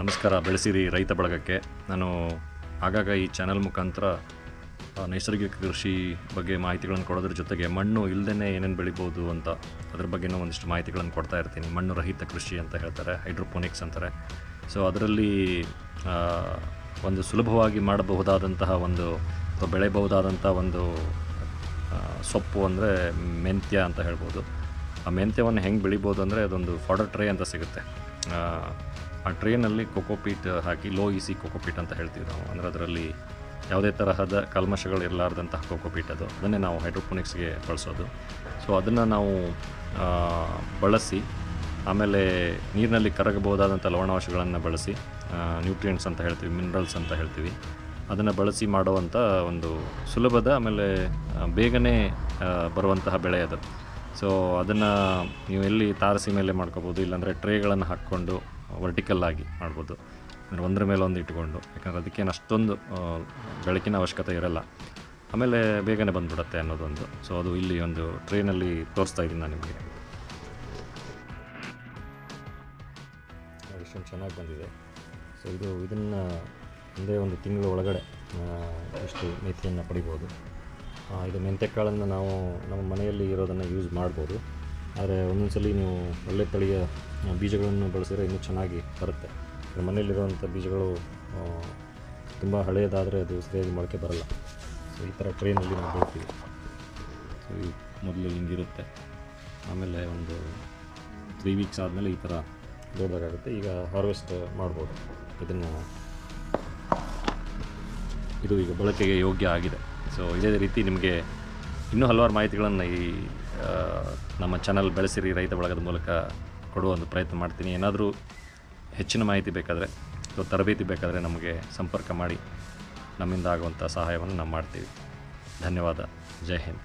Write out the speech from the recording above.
ನಮಸ್ಕಾರ ಬೆಳೆಸಿರಿ ರೈತ ಬಳಗಕ್ಕೆ. ನಾನು ಆಗಾಗ ಈ ಚಾನಲ್ ಮುಖಾಂತರ ನೈಸರ್ಗಿಕ ಕೃಷಿ ಬಗ್ಗೆ ಮಾಹಿತಿಗಳನ್ನು ಕೊಡೋದ್ರ ಜೊತೆಗೆ ಮಣ್ಣು ಇಲ್ಲದೇ ಏನೇನು ಬೆಳಿಬೋದು ಅಂತ ಅದ್ರ ಬಗ್ಗೆನೂ ಒಂದಿಷ್ಟು ಮಾಹಿತಿಗಳನ್ನು ಕೊಡ್ತಾ ಇರ್ತೀನಿ. ಮಣ್ಣು ರಹಿತ ಕೃಷಿ ಅಂತ ಹೇಳ್ತಾರೆ, ಹೈಡ್ರೋಪೋನಿಕ್ಸ್ ಅಂತಾರೆ. ಸೊ ಅದರಲ್ಲಿ ಒಂದು ಸುಲಭವಾಗಿ ಮಾಡಬಹುದಾದಂತಹ ಒಂದು ಅಥವಾ ಬೆಳೆಯಬಹುದಾದಂಥ ಒಂದು ಸೊಪ್ಪು ಅಂದರೆ ಮೆಂತ್ಯ ಅಂತ ಹೇಳ್ಬೋದು. ಆ ಮೆಂತ್ಯವನ್ನು ಹೆಂಗೆ ಬೆಳಿಬೋದು ಅಂದರೆ ಅದೊಂದು ಫಾಡರ್ ಟ್ರೇ ಅಂತ ಸಿಗುತ್ತೆ. ಆ, ಟ್ರೈನಲ್ಲಿ ಕೊಕೋಪೀಟ್ ಹಾಕಿ ಲೋ ಇಸಿ ಕೊಕೋಪೀಟ್ ಅಂತ ಹೇಳ್ತೀವಿ ನಾವು. ಅಂದರೆ ಅದರಲ್ಲಿ ಯಾವುದೇ ತರಹದ ಕಲ್ಮಶಗಳು ಇರಲಾರ್ದಂತಹ ಕೊಕೋಪೀಟ್ ಅದು. ಅದನ್ನೇ ನಾವು ಹೈಡ್ರೋಪೋನಿಕ್ಸ್ಗೆ ಬಳಸೋದು. ಸೊ ಅದನ್ನು ನಾವು ಬಳಸಿ ಆಮೇಲೆ ನೀರಿನಲ್ಲಿ ಕರಗಬಹುದಾದಂಥ ಲವಣಾಂಶಗಳನ್ನು ಬಳಸಿ ನ್ಯೂಟ್ರಿಯೆಂಟ್ಸ್ ಅಂತ ಹೇಳ್ತೀವಿ ಮಿನರಲ್ಸ್ ಅಂತ ಹೇಳ್ತೀವಿ. ಅದನ್ನು ಬಳಸಿ ಮಾಡುವಂಥ ಒಂದು ಸುಲಭದ ಆಮೇಲೆ ಬೇಗನೆ ಬರುವಂತಹ ಬೆಳೆ ಅದು. ಸೊ ಅದನ್ನು ನೀವು ಎಲ್ಲಿ ತಾರಸಿ ಮೇಲೆ ಮಾಡ್ಕೋಬೋದು, ಇಲ್ಲಾಂದರೆ ಟ್ರೇಗಳನ್ನು ಹಾಕ್ಕೊಂಡು ವರ್ಟಿಕಲ್ ಆಗಿ ಮಾಡ್ಬೋದು. ಅಂದರೆ ಒಂದರ ಮೇಲೆ ಒಂದು ಇಟ್ಕೊಂಡು, ಯಾಕಂದರೆ ಅದಕ್ಕೇನು ಅಷ್ಟೊಂದು ಬೆಳಕಿನ ಅವಶ್ಯಕತೆ ಇರಲ್ಲ. ಆಮೇಲೆ ಬೇಗನೆ ಬಂದ್ಬಿಡುತ್ತೆ ಅನ್ನೋದೊಂದು. ಸೊ ಅದು ಇಲ್ಲಿ ಒಂದು ಟ್ರೈನಲ್ಲಿ ತೋರಿಸ್ತಾ ಇದ್ದೀನಿ ನಾನು ನಿಮಗೆ. ಇಷ್ಟೊಂದು ಚೆನ್ನಾಗಿ ಬಂದಿದೆ. ಸೊ ಇದು ಇದನ್ನು ಒಂದೇ ಒಂದು ತಿಂಗಳ ಒಳಗಡೆ ಇಷ್ಟು ಮೇಥಿಯನ್ನು ಪಡಿಬೋದು. ಇದು ಮೆಂತೆಕಾಳನ್ನು ನಾವು ನಮ್ಮ ಮನೆಯಲ್ಲಿ ಇರೋದನ್ನು ಯೂಸ್ ಮಾಡ್ಬೋದು. ಆದರೆ ಒಂದೊಂದ್ಸಲಿ ನೀವು ಒಳ್ಳೆ ತಳಿಯ ಬೀಜಗಳನ್ನು ಬಳಸಿದರೆ ಇನ್ನೂ ಚೆನ್ನಾಗಿ ಬರುತ್ತೆ. ಮನೆಯಲ್ಲಿರುವಂಥ ಬೀಜಗಳು ತುಂಬ ಹಳೆಯದಾದರೆ ಅದು ಸರಿಯಾಗಿ ಮೊಳಕೆ ಬರಲ್ಲ. ಸೊ ಈ ಥರ ಟ್ರೈನಲ್ಲಿ ನಾವು ಬೆಳಿತೀವಿ. ಸೊ ಈ ಮೊದಲು ಹಿಂಗಿರುತ್ತೆ. ಆಮೇಲೆ ಒಂದು ತ್ರೀ ವೀಕ್ಸ್ ಆದಮೇಲೆ ಈ ಥರ ದೊಡ್ಡದಾಗುತ್ತೆ. ಈಗ ಹಾರ್ವೆಸ್ಟ್ ಮಾಡ್ಬೋದು. ಇದನ್ನು ಇದು ಈಗ ಬಳಕೆಗೆ ಯೋಗ್ಯ ಆಗಿದೆ. ಸೊ ಇದೇ ರೀತಿ ನಿಮಗೆ ಇನ್ನೂ ಹಲವಾರು ಮಾಹಿತಿಗಳನ್ನು ಈ ನಮ್ಮ ಚಾನಲ್ ಬೆಳೆಸಿರಿ, ರೈತ ಬಳಗದ ಮೂಲಕ ಕೊಡುವ ಒಂದು ಪ್ರಯತ್ನ ಮಾಡ್ತೀನಿ. ಏನಾದರೂ ಹೆಚ್ಚಿನ ಮಾಹಿತಿ ಬೇಕಾದರೆ ಅಥವಾ ತರಬೇತಿ ಬೇಕಾದರೆ ನಮಗೆ ಸಂಪರ್ಕ ಮಾಡಿ ನಮ್ಮಿಂದ ಆಗುವಂಥ ಸಹಾಯವನ್ನು ನಾವು ಮಾಡ್ತೀವಿ. ಧನ್ಯವಾದ. ಜೈ ಹಿಂದ್.